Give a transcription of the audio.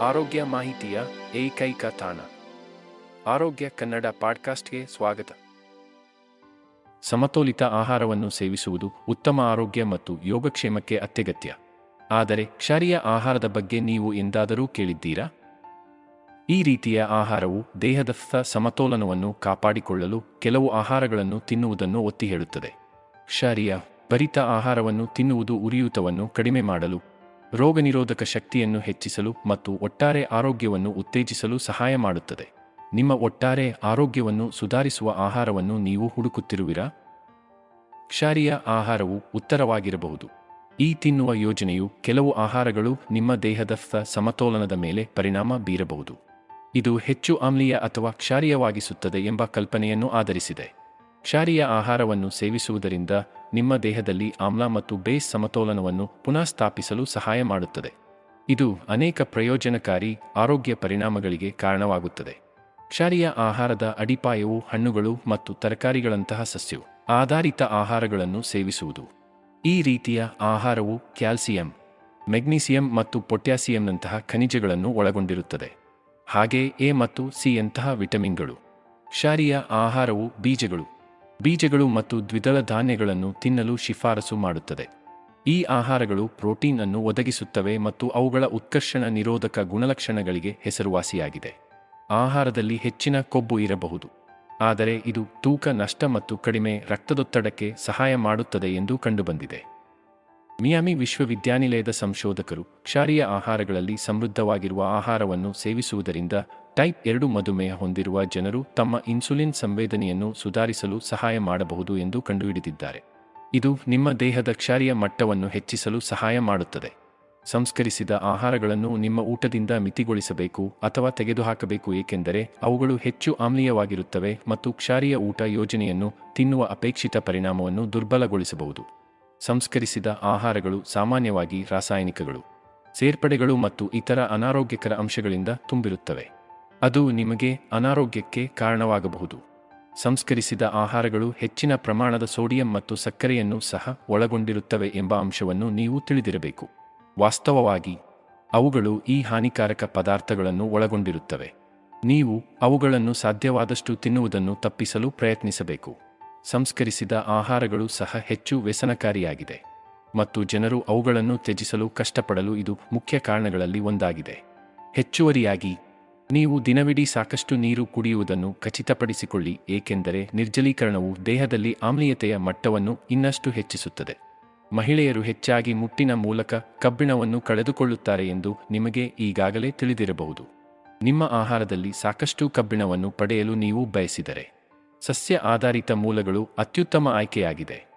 ಆರೋಗ್ಯ ಮಾಹಿತಿಯ ಏಕೈಕ ತಾಣ. ಆರೋಗ್ಯ ಕನ್ನಡ ಪಾಡ್ಕಾಸ್ಟ್ಗೆ ಸ್ವಾಗತ. ಸಮತೋಲಿತ ಆಹಾರವನ್ನು ಸೇವಿಸುವುದು ಉತ್ತಮ ಆರೋಗ್ಯ ಮತ್ತು ಯೋಗಕ್ಷೇಮಕ್ಕೆ ಅತ್ಯಗತ್ಯ. ಆದರೆ ಕ್ಷಾರೀಯ ಆಹಾರದ ಬಗ್ಗೆ ನೀವು ಎಂದಾದರೂ ಕೇಳಿದ್ದೀರಾ? ಈ ರೀತಿಯ ಆಹಾರವು ದೇಹದ ಸಮತೋಲನವನ್ನು ಕಾಪಾಡಿಕೊಳ್ಳಲು ಕೆಲವು ಆಹಾರಗಳನ್ನು ತಿನ್ನುವುದನ್ನು ಒತ್ತಿ ಹೇಳುತ್ತದೆ ಕ್ಷಾರೀಯ, ಭರಿತ ಆಹಾರವನ್ನು ತಿನ್ನುವುದು ಉರಿಯೂತವನ್ನು ಕಡಿಮೆ ಮಾಡಲು ರೋಗನಿರೋಧಕ ಶಕ್ತಿಯನ್ನು ಹೆಚ್ಚಿಸಲು ಮತ್ತು ಒಟ್ಟಾರೆ ಆರೋಗ್ಯವನ್ನು ಉತ್ತೇಜಿಸಲು ಸಹಾಯ ಮಾಡುತ್ತದೆ. ನಿಮ್ಮ ಒಟ್ಟಾರೆ ಆರೋಗ್ಯವನ್ನು ಸುಧಾರಿಸುವ ಆಹಾರವನ್ನು ನೀವು ಹುಡುಕುತ್ತಿರುವಿರಾ? ಕ್ಷಾರೀಯ ಆಹಾರವು ಉತ್ತರವಾಗಿರಬಹುದು. ಈ ತಿನ್ನುವ ಯೋಜನೆಯು ಕೆಲವು ಆಹಾರಗಳು ನಿಮ್ಮ ದೇಹದ ಸಮತೋಲನದ ಮೇಲೆ ಪರಿಣಾಮ ಬೀರಬಹುದು. ಇದು ಹೆಚ್ಚು ಆಮ್ಲೀಯ ಅಥವಾ ಕ್ಷಾರೀಯವಾಗಿಸುತ್ತದೆ ಎಂಬ ಕಲ್ಪನೆಯನ್ನು ಆಧರಿಸಿದೆ. ಕ್ಷಾರೀಯ ಆಹಾರವನ್ನು ಸೇವಿಸುವುದರಿಂದ ನಿಮ್ಮ ದೇಹದಲ್ಲಿ ಆಮ್ಲ ಮತ್ತು ಬೇಸ್ ಸಮತೋಲನವನ್ನು ಪುನಃ ಸ್ಥಾಪಿಸಲು ಸಹಾಯ ಮಾಡುತ್ತದೆ. ಇದು ಅನೇಕ ಪ್ರಯೋಜನಕಾರಿ ಆರೋಗ್ಯ ಪರಿಣಾಮಗಳಿಗೆ ಕಾರಣವಾಗುತ್ತದೆ. ಕ್ಷಾರೀಯ ಆಹಾರದ ಅಡಿಪಾಯವು ಹಣ್ಣುಗಳು ಮತ್ತು ತರಕಾರಿಗಳಂತಹ ಸಸ್ಯವು ಆಧಾರಿತ ಆಹಾರಗಳನ್ನು ಸೇವಿಸುವುದು. ಈ ರೀತಿಯ ಆಹಾರವು ಕ್ಯಾಲ್ಸಿಯಂ, ಮೆಗ್ನೀಸಿಯಂ ಮತ್ತು ಪೊಟ್ಯಾಸಿಯಂನಂತಹ ಖನಿಜಗಳನ್ನು ಒಳಗೊಂಡಿರುತ್ತದೆ. ಹಾಗೆ ಎ ಮತ್ತು ಸಿ ಯಂತಹ ವಿಟಮಿನ್ಗಳು. ಕ್ಷಾರೀಯ ಆಹಾರವು ಬೀಜಗಳು. ಬೀಜಗಳು ಮತ್ತು ದ್ವಿದಳ ಧಾನ್ಯಗಳನ್ನು ತಿನ್ನಲು ಶಿಫಾರಸು ಮಾಡುತ್ತದೆ. ಈ ಆಹಾರಗಳು ಪ್ರೋಟೀನ್ ಅನ್ನು ಒದಗಿಸುತ್ತವೆ ಮತ್ತು ಅವುಗಳ ಉತ್ಕರ್ಷಣ ನಿರೋಧಕ ಗುಣಲಕ್ಷಣಗಳಿಗೆ ಹೆಸರುವಾಸಿಯಾಗಿದೆ. ಆಹಾರದಲ್ಲಿ ಹೆಚ್ಚಿನ ಕೊಬ್ಬು ಇರಬಹುದು. ಆದರೆ ಇದು ತೂಕ, ನಷ್ಟ ಮತ್ತು ಕಡಿಮೆ ರಕ್ತದೊತ್ತಡಕ್ಕೆ ಸಹಾಯ ಮಾಡುತ್ತದೆ ಎಂದು ಕಂಡುಬಂದಿದೆ. ಮಿಯಾಮಿ ವಿಶ್ವವಿದ್ಯಾನಿಲಯದ ಸಂಶೋಧಕರು ಕ್ಷಾರೀಯ ಆಹಾರಗಳಲ್ಲಿ ಸಮೃದ್ಧವಾಗಿರುವ ಆಹಾರವನ್ನು ಸೇವಿಸುವುದರಿಂದ ಟೈಪ್ ಎರಡು ಮಧುಮೇಹ ಹೊಂದಿರುವ ಜನರು ತಮ್ಮ ಇನ್ಸುಲಿನ್ ಸಂವೇದನೆಯನ್ನು ಸುಧಾರಿಸಲು ಸಹಾಯ ಮಾಡಬಹುದು ಎಂದು ಕಂಡುಹಿಡಿದಿದ್ದಾರೆ. ಇದು ನಿಮ್ಮ ದೇಹದ ಕ್ಷಾರೀಯ ಮಟ್ಟವನ್ನು ಹೆಚ್ಚಿಸಲು ಸಹಾಯ ಮಾಡುತ್ತದೆ. ಸಂಸ್ಕರಿಸಿದ ಆಹಾರಗಳನ್ನು ನಿಮ್ಮ ಊಟದಿಂದ ಮಿತಿಗೊಳಿಸಬೇಕು ಅಥವಾ ತೆಗೆದುಹಾಕಬೇಕು ಏಕೆಂದರೆ ಅವುಗಳು ಹೆಚ್ಚು ಆಮ್ಲೀಯವಾಗಿರುತ್ತವೆ ಮತ್ತು ಕ್ಷಾರೀಯ ಊಟ ಯೋಜನೆಯನ್ನು ತಿನ್ನುವ ಅಪೇಕ್ಷಿತ ಪರಿಣಾಮವನ್ನು ದುರ್ಬಲಗೊಳಿಸಬಹುದು. ಸಂಸ್ಕರಿಸಿದ ಆಹಾರಗಳು ಸಾಮಾನ್ಯವಾಗಿ ರಾಸಾಯನಿಕಗಳು. ಸೇರ್ಪಡೆಗಳು ಮತ್ತು ಇತರ ಅನಾರೋಗ್ಯಕರ ಅಂಶಗಳಿಂದ ತುಂಬಿರುತ್ತವೆ. ಅದು ನಿಮಗೆ ಅನಾರೋಗ್ಯಕ್ಕೆ ಕಾರಣವಾಗಬಹುದು. ಸಂಸ್ಕರಿಸಿದ ಆಹಾರಗಳು ಹೆಚ್ಚಿನ ಪ್ರಮಾಣದ ಸೋಡಿಯಂ ಮತ್ತು ಸಕ್ಕರೆಯನ್ನು ಸಹ ಒಳಗೊಂಡಿರುತ್ತವೆ ಎಂಬ ಅಂಶವನ್ನು ನೀವು ತಿಳಿದಿರಬೇಕು. ವಾಸ್ತವವಾಗಿ, ಅವುಗಳು ಈ ಹಾನಿಕಾರಕ ಪದಾರ್ಥಗಳನ್ನು ಒಳಗೊಂಡಿರುತ್ತವೆ. ನೀವು ಅವುಗಳನ್ನು ಸಾಧ್ಯವಾದಷ್ಟು ತಿನ್ನುವುದನ್ನು ತಪ್ಪಿಸಲು ಪ್ರಯತ್ನಿಸಬೇಕು. ಸಂಸ್ಕರಿಸಿದ ಆಹಾರಗಳು ಸಹ ಹೆಚ್ಚು ವ್ಯಸನಕಾರಿಯಾಗಿದೆ. ಮತ್ತು ಜನರು ಅವುಗಳನ್ನು ತ್ಯಜಿಸಲು ಕಷ್ಟಪಡಲು ಇದು ಮುಖ್ಯ ಕಾರಣಗಳಲ್ಲಿ ಒಂದಾಗಿದೆ. ಹೆಚ್ಚುವರಿಯಾಗಿ, ನೀವು ದಿನವಿಡೀ ಸಾಕಷ್ಟು ನೀರು ಕುಡಿಯುವುದನ್ನು ಖಚಿತಪಡಿಸಿಕೊಳ್ಳಿ, ಏಕೆಂದರೆ ನಿರ್ಜಲೀಕರಣವು ದೇಹದಲ್ಲಿ ಆಮ್ಲೀಯತೆಯ ಮಟ್ಟವನ್ನು ಇನ್ನಷ್ಟು ಹೆಚ್ಚಿಸುತ್ತದೆ. ಮಹಿಳೆಯರು ಹೆಚ್ಚಾಗಿ ಮುಟ್ಟಿನ ಮೂಲಕ ಕಬ್ಬಿಣವನ್ನು ಕಳೆದುಕೊಳ್ಳುತ್ತಾರೆ ಎಂದು ನಿಮಗೆ ಈಗಾಗಲೇ ತಿಳಿದಿರಬಹುದು. ನಿಮ್ಮ ಆಹಾರದಲ್ಲಿ ಸಾಕಷ್ಟು ಕಬ್ಬಿಣವನ್ನು ಪಡೆಯಲು ನೀವು ಬಯಸಿದರೆ. ಸಸ್ಯ ಆಧಾರಿತ ಮೂಲಗಳು ಅತ್ಯುತ್ತಮ ಆಯ್ಕೆಯಾಗಿದೆ.